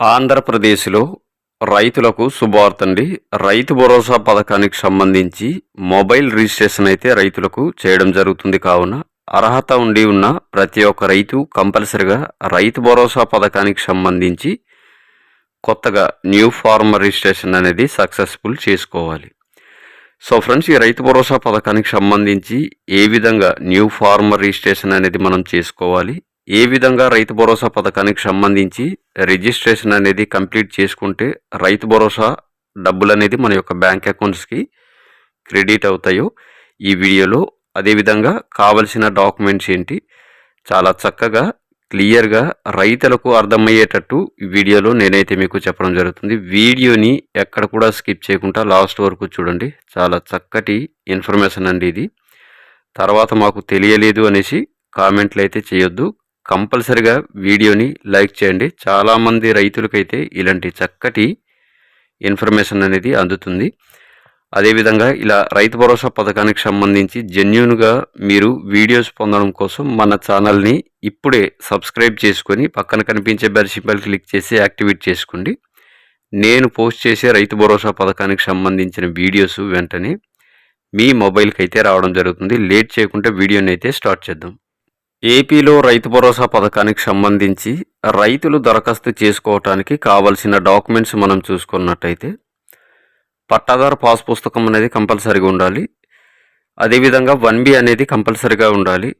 ఆంధ్రప్రదేశ్లో రైతులకు శుభవార్తండి. రైతు భరోసా పథకానికి సంబంధించి మొబైల్ రిజిస్ట్రేషన్ అయితే రైతులకు చేయడం జరుగుతుంది కావున అర్హత ఉండి ఉన్న ప్రతి ఒక్క రైతు కంపల్సరిగా రైతు భరోసా పథకానికి సంబంధించి కొత్తగా న్యూ ఫార్మర్ రిజిస్ట్రేషన్ అనేది సక్సెస్ఫుల్ చేసుకోవాలి. సో ఫ్రెండ్స్ ఈ రైతు భరోసా పథకానికి సంబంధించి ఏ విధంగా న్యూ ఫార్మర్ రిజిస్ట్రేషన్ అనేది మనం చేసుకోవాలి? ఏ విధంగా రైతు భరోసా పథకానికి సంబంధించి రిజిస్ట్రేషన్ అనేది కంప్లీట్ చేసుకుంటే రైతు భరోసా డబ్బులు అనేది మన యొక్క బ్యాంక్ అకౌంట్స్కి క్రెడిట్ అవుతాయో ఈ వీడియోలో అదేవిధంగా కావలసిన డాక్యుమెంట్స్ ఏంటి చాలా చక్కగా క్లియర్గా రైతులకు అర్థమయ్యేటట్టు ఈ వీడియోలో నేనైతే మీకు చెప్పడం జరుగుతుంది. వీడియోని ఎక్కడ కూడా స్కిప్ చేయకుండా లాస్ట్ వరకు చూడండి. చాలా చక్కటి ఇన్ఫర్మేషన్ అండి ఇది. తర్వాత మాకు తెలియలేదు అనేసి కామెంట్లు అయితే చేయొద్దు. కంపల్సరిగా వీడియోని లైక్ చేయండి. చాలామంది రైతులకైతే ఇలాంటి చక్కటి ఇన్ఫర్మేషన్ అనేది అందుతుంది. అదేవిధంగా ఇలా రైతు భరోసా పథకానికి సంబంధించి జెన్యున్గా మీరు వీడియోస్ పొందడం కోసం మన ఛానల్ని ఇప్పుడే సబ్స్క్రైబ్ చేసుకొని పక్కన కనిపించే బెల్ సింబల్ క్లిక్ చేసి యాక్టివేట్ చేసుకోండి. నేను పోస్ట్ చేసే రైతు భరోసా పథకానికి సంబంధించిన వీడియోస్ వెంటనే మీ మొబైల్కి అయితే రావడం జరుగుతుంది. లేట్ చేయకుండా వీడియోని అయితే స్టార్ట్ చేద్దాం. ఏపీలో రైతు భరోసా పథకానికి సంబంధించి రైతులు దరఖాస్తు చేసుకోవటానికి కావలసిన డాక్యుమెంట్స్ మనం చూసుకున్నట్టయితే పట్టాదారు పాస్ పుస్తకం అనేది కంపల్సరీగా ఉండాలి. అదేవిధంగా వన్ బి అనేది కంపల్సరీగా ఉండాలి.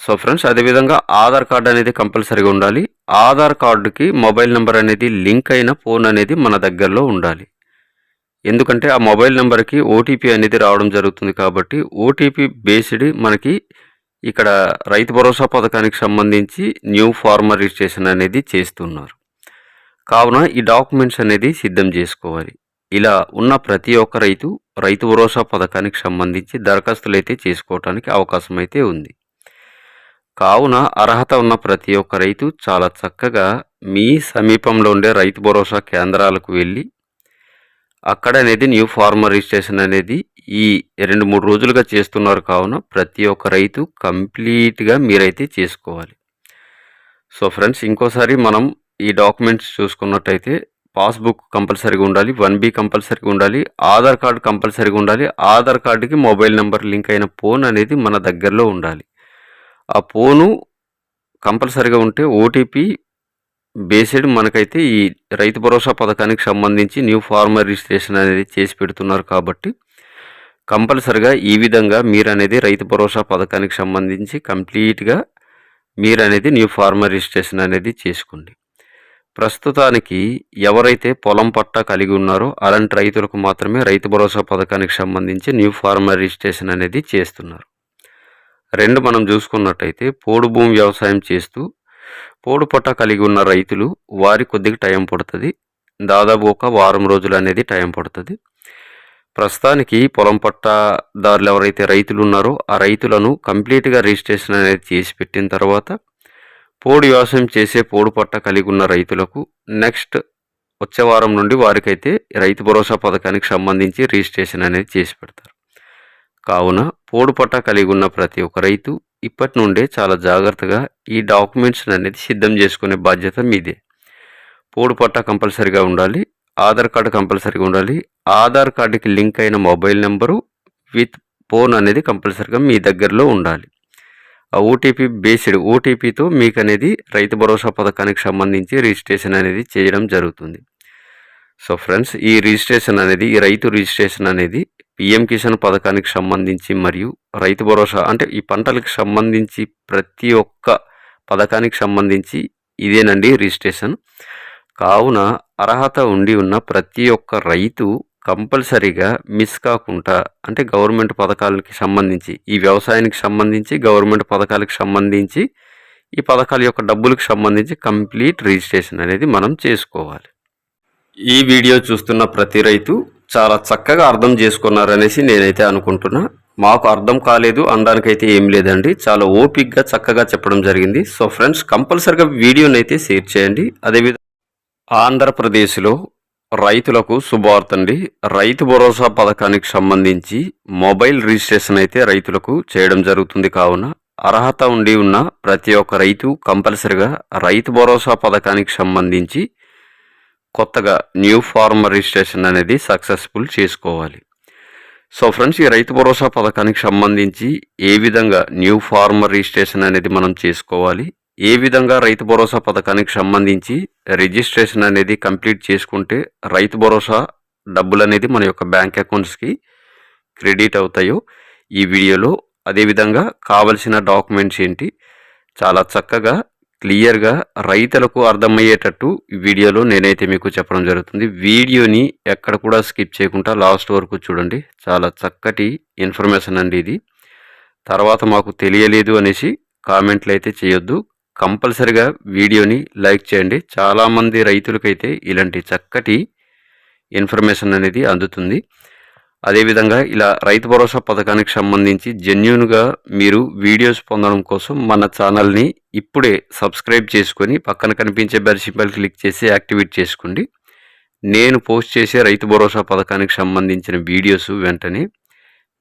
సో ఫ్రెండ్స్ అదేవిధంగా ఆధార్ కార్డు అనేది కంపల్సరీగా ఉండాలి. ఆధార్ కార్డుకి మొబైల్ నెంబర్ అనేది లింక్ అయిన ఫోన్ అనేది మన దగ్గరలో ఉండాలి. ఎందుకంటే ఆ మొబైల్ నెంబర్కి ఓటీపీ అనేది రావడం జరుగుతుంది కాబట్టి ఓటీపీ బేస్డ్ మనకి ఇక్కడ రైతు భరోసా పథకానికి సంబంధించి న్యూ ఫార్మర్ రిజిస్ట్రేషన్ అనేది చేస్తున్నారు. కావున ఈ డాక్యుమెంట్స్ అనేది సిద్ధం చేసుకోవాలి. ఇలా ఉన్న ప్రతి ఒక్క రైతు రైతు భరోసా పథకానికి సంబంధించి దరఖాస్తులు అయితే చేసుకోవటానికి అవకాశం అయితే ఉంది. కావున అర్హత ఉన్న ప్రతి ఒక్క రైతు చాలా చక్కగా మీ సమీపంలో ఉండే రైతు భరోసా కేంద్రాలకు వెళ్ళి అక్కడ అనేది న్యూ ఫార్మర్ రిజిస్ట్రేషన్ అనేది ఈ రెండు మూడు రోజులుగా చేస్తున్నారు కావున ప్రతి ఒక్క రైతు కంప్లీట్గా మీరైతే చేసుకోవాలి. సో ఫ్రెండ్స్ ఇంకోసారి మనం ఈ డాక్యుమెంట్స్ చూసుకున్నట్టయితే పాస్బుక్ కంపల్సరీగా ఉండాలి వన్ బి కంపల్సరీగా ఉండాలి ఆధార్ కార్డు కంపల్సరీగా ఉండాలి ఆధార్ కార్డుకి మొబైల్ నెంబర్ లింక్ అయిన ఫోన్ అనేది మన దగ్గరలో ఉండాలి. ఆ ఫోను కంపల్సరీగా ఉంటే ఓటీపీ బేస్డ్ మనకైతే ఈ రైతు భరోసా పథకానికి సంబంధించి న్యూ ఫార్మర్ రిజిస్ట్రేషన్ అనేది చేసి పెడుతున్నారు కాబట్టి కంపల్సరిగా ఈ విధంగా మీరు అనేది రైతు భరోసా పథకానికి సంబంధించి కంప్లీట్గా మీరు అనేది న్యూ ఫార్మర్ రిజిస్ట్రేషన్ అనేది చేసుకోండి. ప్రస్తుతానికి ఎవరైతే పొలం పట్టా కలిగి ఉన్నారో అలాంటి రైతులకు మాత్రమే రైతు భరోసా పథకానికి సంబంధించి న్యూ ఫార్మర్ రిజిస్ట్రేషన్ అనేది చేస్తున్నారు. రెండు మనం చూసుకున్నట్టయితే పోడు భూమి వ్యవసాయం చేస్తూ పోడు పట్టా కలిగి ఉన్న రైతులు వారి కొద్దిగా టైం పడుతుంది. దాదాపు ఒక వారం రోజులు అనేది టైం పడుతుంది. ప్రస్తుతానికి పొలం పట్టాదారులు ఎవరైతే రైతులు ఉన్నారో ఆ రైతులను కంప్లీట్గా రిజిస్ట్రేషన్ అనేది చేసి పెట్టిన తర్వాత పోడు వ్యవసాయం చేసే పోడు పట్ట కలిగి ఉన్న రైతులకు నెక్స్ట్ వచ్చే వారం నుండి వారికైతే రైతు భరోసా పథకానికి సంబంధించి రిజిస్ట్రేషన్ అనేది చేసి పెడతారు. కావున పోడు పట్ట కలిగి ఉన్న ప్రతి ఒక్క రైతు ఇప్పటి నుండే చాలా జాగ్రత్తగా ఈ డాక్యుమెంట్స్ అనేది సిద్ధం చేసుకునే బాధ్యత మీదే. పోడు పట్ట కంపల్సరిగా ఉండాలి. ఆధార్ కార్డు కంపల్సరీగా ఉండాలి. ఆధార్ కార్డుకి లింక్ అయిన మొబైల్ నెంబరు విత్ ఫోన్ అనేది కంపల్సరీగా మీ దగ్గరలో ఉండాలి. ఆ ఓటీపీ బేస్డ్ ఓటీపీతో మీకు అనేది రైతు భరోసా పథకానికి సంబంధించి రిజిస్ట్రేషన్ అనేది చేయడం జరుగుతుంది. సో ఫ్రెండ్స్ ఈ రిజిస్ట్రేషన్ అనేది ఈ రైతు రిజిస్ట్రేషన్ అనేది పిఎం కిసాన్ పథకానికి సంబంధించి మరియు రైతు భరోసా అంటే ఈ పంటలకు సంబంధించి ప్రతి ఒక్క పథకానికి సంబంధించి ఇదేనండి రిజిస్ట్రేషన్. కావున అర్హత ఉండి ఉన్న ప్రతి ఒక్క రైతు కంపల్సరీగా మిస్ కాకుండా అంటే గవర్నమెంట్ పథకాలకి సంబంధించి ఈ వ్యవసాయానికి సంబంధించి గవర్నమెంట్ పథకాలకు సంబంధించి ఈ పథకాల యొక్క డబ్బులకు సంబంధించి కంప్లీట్ రిజిస్ట్రేషన్ అనేది మనం చేసుకోవాలి. ఈ వీడియో చూస్తున్న ప్రతి రైతు చాలా చక్కగా అర్థం చేసుకున్నారనేసి నేనైతే అనుకుంటున్నా. మాకు అర్థం కాలేదు అనడానికైతే ఏం లేదండి. చాలా ఓపిక్గా చక్కగా చెప్పడం జరిగింది. సో ఫ్రెండ్స్ కంపల్సరిగా వీడియోని అయితే షేర్ చేయండి. అదేవిధంగా ఆంధ్రప్రదేశ్లో రైతులకు శుభవార్తండి రైతు భరోసా పథకానికి సంబంధించి మొబైల్ రిజిస్ట్రేషన్ అయితే రైతులకు చేయడం జరుగుతుంది కావున అర్హత ఉండి ఉన్న ప్రతి ఒక్క రైతు కంపల్సరిగా రైతు భరోసా పథకానికి సంబంధించి కొత్తగా న్యూ ఫార్మర్ రిజిస్ట్రేషన్ అనేది సక్సెస్ఫుల్ చేసుకోవాలి. సో ఫ్రెండ్స్ ఈ రైతు భరోసా పథకానికి సంబంధించి ఏ విధంగా న్యూ ఫార్మర్ రిజిస్ట్రేషన్ అనేది మనం చేసుకోవాలి? ఏ విధంగా రైతు భరోసా పథకానికి సంబంధించి రిజిస్ట్రేషన్ అనేది కంప్లీట్ చేసుకుంటే రైతు భరోసా డబ్బులు అనేది మన యొక్క బ్యాంక్ అకౌంట్స్కి క్రెడిట్ అవుతాయో ఈ వీడియోలో అదేవిధంగా కావలసిన డాక్యుమెంట్స్ ఏంటి చాలా చక్కగా క్లియర్గా రైతులకు అర్థమయ్యేటట్టు ఈ వీడియోలో నేనైతే మీకు చెప్పడం జరుగుతుంది. వీడియోని ఎక్కడ కూడా స్కిప్ చేయకుండా లాస్ట్ వరకు చూడండి. చాలా చక్కటి ఇన్ఫర్మేషన్ అండి ఇది. తర్వాత మాకు తెలియలేదు అనేసి కామెంట్లు అయితే చేయొద్దు. కంపల్సరిగా వీడియోని లైక్ చేయండి. చాలామంది రైతులకైతే ఇలాంటి చక్కటి ఇన్ఫర్మేషన్ అనేది అందుతుంది. అదేవిధంగా ఇలా రైతు భరోసా పథకానికి సంబంధించి జెన్యున్గా మీరు వీడియోస్ పొందడం కోసం మన ఛానల్ని ఇప్పుడే సబ్స్క్రైబ్ చేసుకొని పక్కన కనిపించే బెల్ సింబల్ క్లిక్ చేసి యాక్టివేట్ చేసుకోండి. నేను పోస్ట్ చేసే రైతు భరోసా పథకానికి సంబంధించిన వీడియోస్ వెంటనే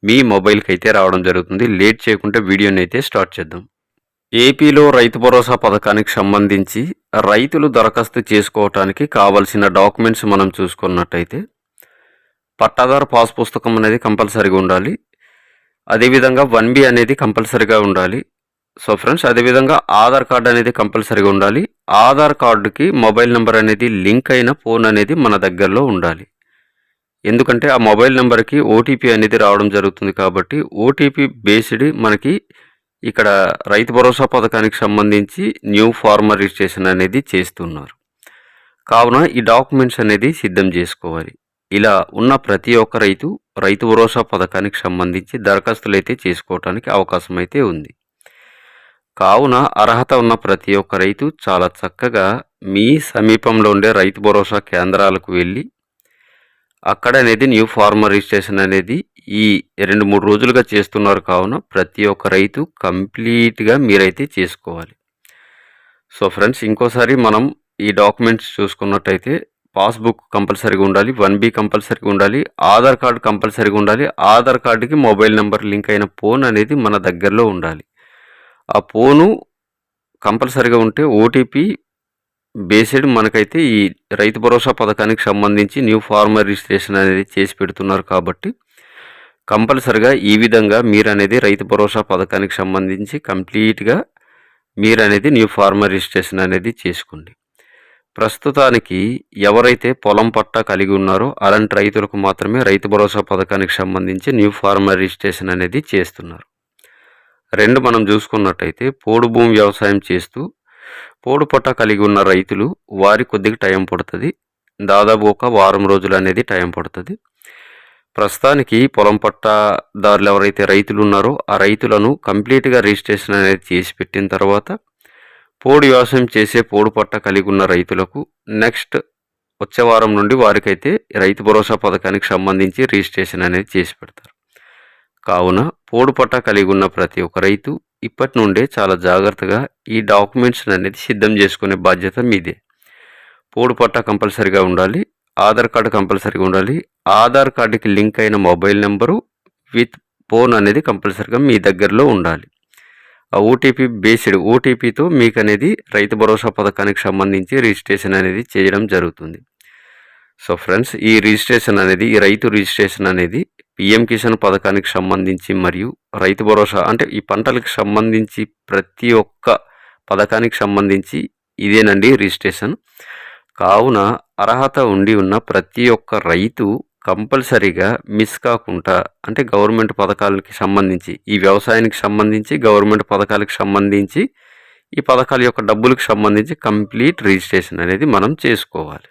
మీ మొబైల్కి అయితే రావడం జరుగుతుంది. లేట్ చేయకుండా వీడియోని అయితే స్టార్ట్ చేద్దాం. ఏపీలో రైతు భరోసా పథకానికి సంబంధించి రైతులు దరఖాస్తు చేసుకోవటానికి కావలసిన డాక్యుమెంట్స్ మనం చూసుకున్నట్టయితే పట్టాదారు పాస్ పుస్తకం అనేది కంపల్సరీగా ఉండాలి. అదేవిధంగా వన్ బి అనేది కంపల్సరీగా ఉండాలి. సో ఫ్రెండ్స్ అదేవిధంగా ఆధార్ కార్డు అనేది కంపల్సరీగా ఉండాలి. ఆధార్ కార్డుకి మొబైల్ నెంబర్ అనేది లింక్ అయిన ఫోన్ అనేది మన దగ్గరలో ఉండాలి. ఎందుకంటే ఆ మొబైల్ నెంబర్కి ఓటీపీ అనేది రావడం జరుగుతుంది కాబట్టి ఓటీపీ బేస్డ్ మనకి ఇక్కడ రైతు భరోసా పథకానికి సంబంధించి న్యూ ఫార్మర్ రిజిస్ట్రేషన్ అనేది చేస్తున్నారు. కావున ఈ డాక్యుమెంట్స్ అనేది సిద్ధం చేసుకోవాలి. ఇలా ఉన్న ప్రతి ఒక్క రైతు రైతు భరోసా పథకానికి సంబంధించి దరఖాస్తులు అయితే చేసుకోవటానికి అవకాశం అయితే ఉంది. కావున అర్హత ఉన్న ప్రతి ఒక్క రైతు చాలా చక్కగా మీ సమీపంలో ఉండే రైతు భరోసా కేంద్రాలకు వెళ్ళి అక్కడ అనేది న్యూ ఫార్మర్ రిజిస్ట్రేషన్ అనేది ఈ రెండు మూడు రోజులుగా చేస్తున్నారు కావున ప్రతి ఒక్క రైతు కంప్లీట్గా మీరైతే చేసుకోవాలి. సో ఫ్రెండ్స్ ఇంకోసారి మనం ఈ డాక్యుమెంట్స్ చూసుకున్నట్టయితే పాస్బుక్ కంపల్సరీగా ఉండాలి వన్ బి కంపల్సరీగా ఉండాలి ఆధార్ కార్డు కంపల్సరీగా ఉండాలి ఆధార్ కార్డుకి మొబైల్ నెంబర్ లింక్ అయిన ఫోన్ అనేది మన దగ్గరలో ఉండాలి. ఆ ఫోను కంపల్సరీగా ఉంటే ఓటీపీ బేస్డ్ మనకైతే ఈ రైతు భరోసా పథకానికి సంబంధించి న్యూ ఫార్మర్ రిజిస్ట్రేషన్ అనేది చేసి పెడుతున్నారు కాబట్టి కంపల్సరిగా ఈ విధంగా మీరు అనేది రైతు భరోసా పథకానికి సంబంధించి కంప్లీట్గా మీరు అనేది న్యూ ఫార్మర్ రిజిస్ట్రేషన్ అనేది చేసుకోండి. ప్రస్తుతానికి ఎవరైతే పొలం పట్టా కలిగి ఉన్నారో అలాంటి రైతులకు మాత్రమే రైతు భరోసా పథకానికి సంబంధించి న్యూ ఫార్మర్ రిజిస్ట్రేషన్ అనేది చేస్తున్నారు. రెండు మనం చూసుకున్నట్టయితే పోడు భూమి వ్యవసాయం చేస్తూ పోడు పట్టా కలిగి ఉన్న రైతులు వారి కొద్దిగా టైం పడుతుంది. దాదాపు ఒక వారం రోజులు అనేది టైం పడుతుంది. ప్రస్తుతానికి పొలం పట్టాదారులు ఎవరైతే రైతులు ఉన్నారో ఆ రైతులను కంప్లీట్గా రిజిస్ట్రేషన్ అనేది చేసి పెట్టిన తర్వాత పోడు వ్యవసాయం చేసే పోడు పట్ట కలిగి ఉన్న రైతులకు నెక్స్ట్ వచ్చే వారం నుండి వారికైతే రైతు భరోసా పథకానికి సంబంధించి రిజిస్ట్రేషన్ అనేది చేసి పెడతారు. కావున పోడు పట్ట కలిగి ఉన్న ప్రతి ఒక్క రైతు ఇప్పటి నుండే చాలా జాగ్రత్తగా ఈ డాక్యుమెంట్స్ అనేది సిద్ధం చేసుకునే బాధ్యత మీదే. పోడు పట్ట కంపల్సరిగా ఉండాలి. ఆధార్ కార్డు కంపల్సరీగా ఉండాలి. ఆధార్ కార్డుకి లింక్ అయిన మొబైల్ నెంబరు విత్ ఫోన్ అనేది కంపల్సరీగా మీ దగ్గరలో ఉండాలి. ఆ ఓటీపీ బేస్డ్ ఓటీపీతో మీకు అనేది రైతు భరోసా పథకానికి సంబంధించి రిజిస్ట్రేషన్ అనేది చేయడం జరుగుతుంది. సో ఫ్రెండ్స్ ఈ రిజిస్ట్రేషన్ అనేది ఈ రైతు రిజిస్ట్రేషన్ అనేది పిఎం కిసాన్ పథకానికి సంబంధించి మరియు రైతు భరోసా అంటే ఈ పంటలకు సంబంధించి ప్రతి ఒక్క పథకానికి సంబంధించి ఇదేనండి రిజిస్ట్రేషన్. కావున అర్హత ఉండి ఉన్న ప్రతి ఒక్క రైతు కంపల్సరీగా మిస్ కాకుండా అంటే గవర్నమెంట్ పథకాలకి సంబంధించి ఈ వ్యవసాయానికి సంబంధించి గవర్నమెంట్ పథకాలకు సంబంధించి ఈ పథకాల యొక్క డబ్బులకు సంబంధించి కంప్లీట్ రిజిస్ట్రేషన్ అనేది మనం చేసుకోవాలి.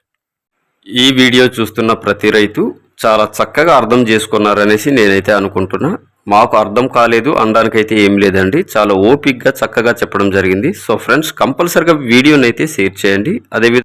ఈ వీడియో చూస్తున్న ప్రతి రైతు చాలా చక్కగా అర్థం చేసుకున్నారనేసి నేనైతే అనుకుంటున్నా. మాకు అర్థం కాలేదు అనడానికైతే ఏం లేదండి. చాలా ఓపిక్గా చక్కగా చెప్పడం జరిగింది. సో ఫ్రెండ్స్ కంపల్సరిగా వీడియోని అయితే షేర్ చేయండి. అదేవిధంగా